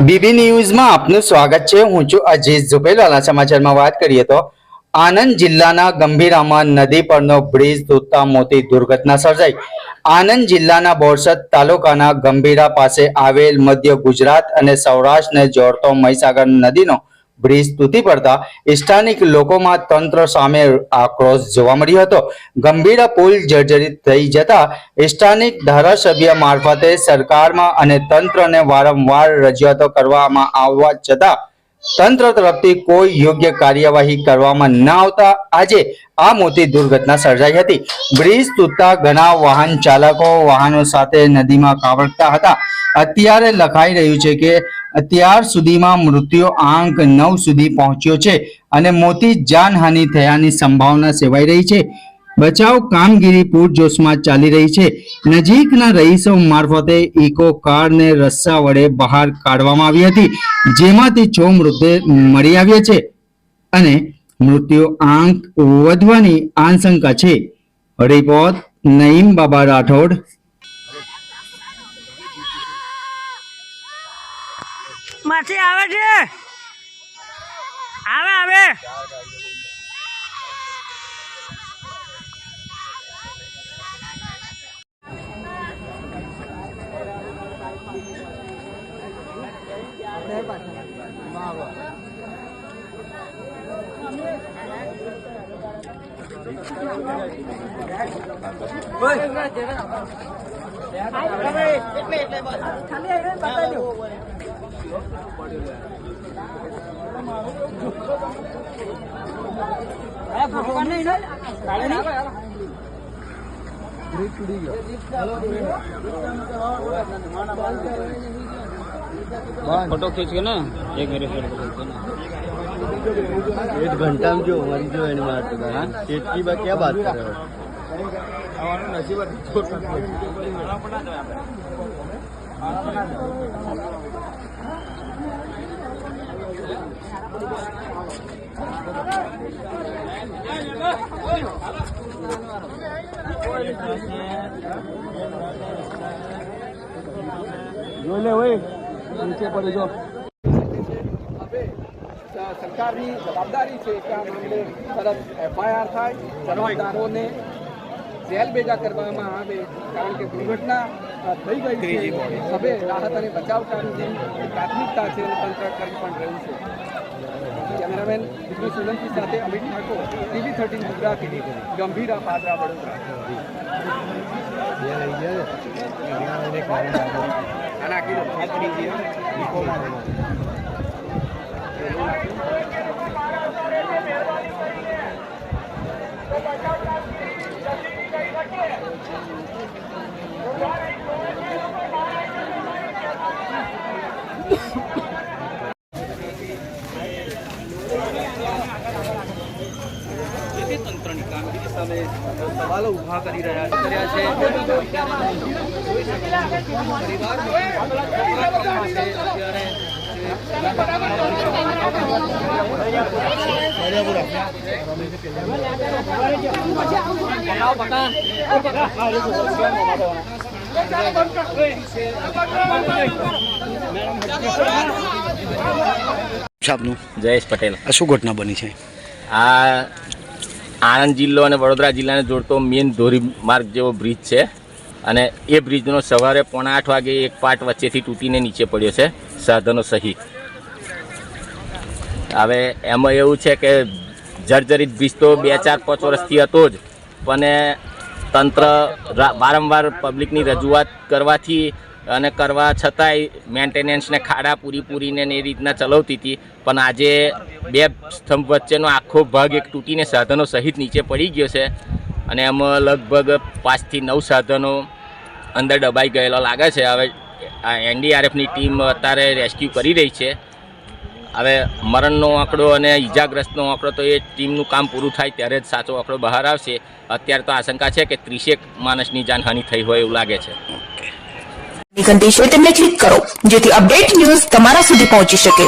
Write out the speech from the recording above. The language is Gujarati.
બીબી ન્યૂઝમાં આપનું સ્વાગત છે. હું છું અજીત ઝુબેલાના સમાચારમાં વાત કરીએ તો આણંદ જિલ્લાના ગંભીરામાં નદી પરનો બ્રિજ તૂટતા મોટી દુર્ઘટના સર્જાઈ. આણંદ જિલ્લાના બોરસદ તાલુકાના ગંભીરા પાસે આવેલ મધ્ય ગુજરાત અને સૌરાષ્ટ્રને જોડતો મહીસાગર નદીનો બ્રિજ તૂટી પડતા સ્થાનિક લોકોમાં તંત્ર સામે આક્રોશ જોવા મળ્યો હતો. ગંભીર પુલ જર્જરિત થઈ જતા સ્થાનિક ધારાસભ્ય મારફતે સરકારમાં અને તંત્રને વારંવાર રજૂઆતો કરવામાં આવવા છતાં તંત્ર તરફથી કોઈ યોગ્ય કાર્યવાહી કરવામાં ન આવતા આજે આ મોટી દુર્ઘટના સર્જાઈ હતી. બ્રિજ તૂટતા ઘણા વાહન ચાલકો વાહનો સાથે નદીમાં કાવડતા હતા. અત્યારે લખાઈ રહ્યું છે કે અત્યાર સુધીમાં મૃત્યુ આંક નવ સુધી પહોંચ્યો છે અને મોટી જાનહાનિ થયાની સંભાવના સેવાઈ રહી છે. બચાવ કામગીરી પૂરજોશમાં ચાલી રહી છે. નજીકના રહીશો મારફતે ઇકો કારને રસ્સા વડે બહાર કાઢવામાં આવી હતી, જેમાંથી છ મૃતદેહ મળી આવ્યા છે અને મૃત્યુ આંક વધવાની આશંકા છે. રિપોર્ટ નઈમ બાબા રાઠોડ પાછી આવે છે આવે આવે એટલે એટલે ખાલી ना एक मेरे साइड फोटो खींच ना एक घंटा में जो मरी जो एनिमल हाँ पेट की बात क्या बात कर रहे हो જોઈ લે ભાઈ. નીચે પડી જો. સરકારની જવાબદારી છે કે આ મામલે તરત એફઆઈઆર થાય. જવાબદારોને જેલ ભેગા કરવામાં આવે કારણ કે દુર્ઘટના થઈ ગઈ છે. હવે રાહત અને બચાવ કામગીરી પ્રાથમિકતા છે અને તંત્ર કરી પણ રહ્યું છે. કેમેરામેન વિષ્ણુ સોલંકી સાથે અમિત ઠાકોર ટીવી થર્ટીન ગુજરાતી ગંભીરા પાદરા વડોદરા. આના કીધું ખાતરી છે સવાલો ઊભા કરી રહ્યા છે જયેશ પટેલ. આ શું ઘટના બની છે? આ આણંદ જિલ્લો અને વડોદરા જિલ્લાને જોડતો મેઇન ધોરીમાર્ગ જેવો બ્રિજ છે. અને એ બ્રિજનો સવારે પોણા આઠ વાગે એક પાર્ટ વચ્ચેથી તૂટીને નીચે પડ્યો છે સાધનો સહિત. હવે એમાં એવું છે કે જર્જરિત બ્રિજ તો બે ચાર પાંચ વર્ષથી હતો જ પણ તંત્ર વારંવાર પબ્લિકની રજૂઆત કરવાથી અને કરવા છતાંય મેન્ટેનન્સને ખાડા પૂરી પૂરીને એ રીતના ચલાવતી હતી. પણ આજે બે સ્તંભ વચ્ચેનો આખો ભાગ એક તૂટીને સાધનો સહિત નીચે પડી ગયો છે અને એમાં લગભગ પાંચથી નવ સાધનો અંદર દબાઈ ગયેલા લાગે છે. હવે આ એનડીઆરએફની ટીમ અત્યારે રેસ્ક્યુ કરી રહી છે. હવે મરણનો આંકડો અને ઈજાગ્રસ્તનો આંકડો તો એ ટીમનું કામ પૂરું થાય ત્યારે જ સાચો આંકડો બહાર આવશે. અત્યારે તો આશંકા છે કે ત્રીસેક માણસની જાનહાનિ થઈ હોય એવું લાગે છે. છે તેમને ક્લિક કરો, જેથી અપડેટ ન્યૂઝ તમારા સુધી પહોંચી શકે.